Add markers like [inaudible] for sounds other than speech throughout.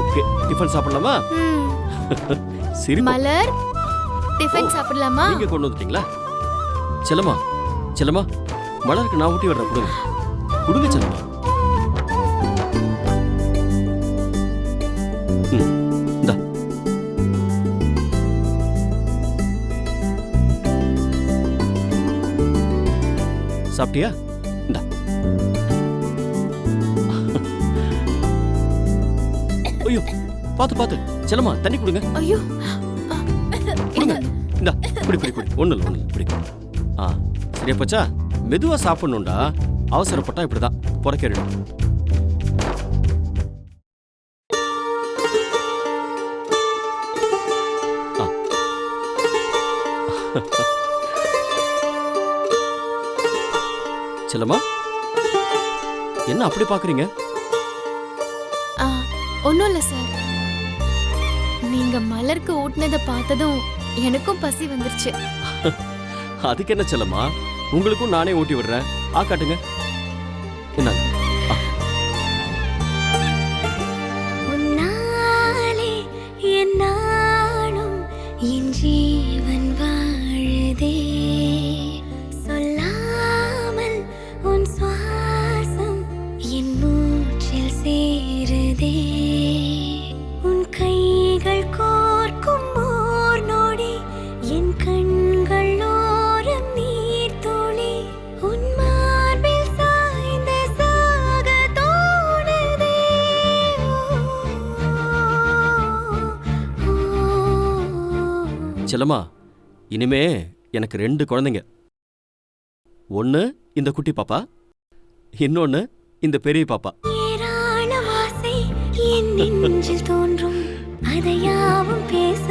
Okay. Tiffin சாப்பிடலாமா? [laughs] சரி மலர் tiffin சாப்பிடலாமா? நீங்க கொண்டு வந்துட்டீங்களா? செல்லம்மா செல்லம்மா மலருக்கு நான் ஊட்டி விடுறேன் கொடுங்க. கொடுங்க செல்லம்மா. ம், இந்தா. சாப்பிட்டியா? ஐயோ பார்த்து பார்த்து செல்லம்மா தண்ணி கொடுங்க. ஐயோ. கொடுங்க. இந்தா குடி குடி குடி. ஒண்ணு இல்லை ஒண்ணு குடி. ஆ சரியா போச்சா? மெதுவா சாப்பிடணும்டா. அவசரப்பட்டா இப்படிதான். புறக்கேறிடும் ஆ. செல்லம்மா என்ன அப்படி பாக்குறீங்க? ஒன்றும் இல்லை சார். நீங்க மலருக்கு ஊட்டினதை பார்த்ததும் எனக்கும் பசி வந்துருச்சு. அதுக்கு என்ன செல்லம்மா? உங்களுக்கும் நானே ஊட்டி விடுறேன். ஆ காட்டுங்க. என்னங்க உன்னாலே என் நாளும் என் ஜீவன் வாழுதே செல்லம்மா இனிமே எனக்கு ரெண்டு குழந்தைங்க. ஒன்று இந்த குட்டி பாப்பா இன்னொன்று இந்த பெரிய பாப்பா. தோன்றும். அதையாவும் பேச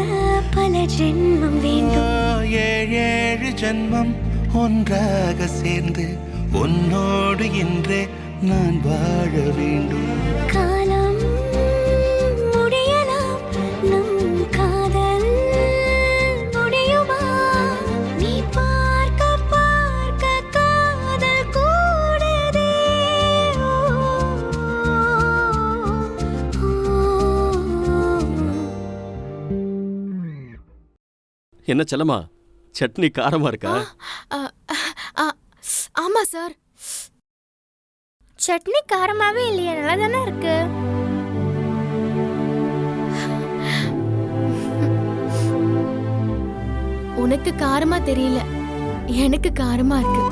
பல ஜென்மம் வேண்டும். ஏழேழு ஜன்மம் ஒன்றாக சேர்ந்து உன்னோடு இன்றே நான் வாழ வேண்டும். காலம் என்ன செல்லமா சட்னி காரமா இருக்கா? ஆ, ஆமா சார். சட்னி காரமாவே இல்லையா நல்லா தானே இருக்கு? உனக்கு காரமா தெரியல எனக்கு காரமா இருக்கு.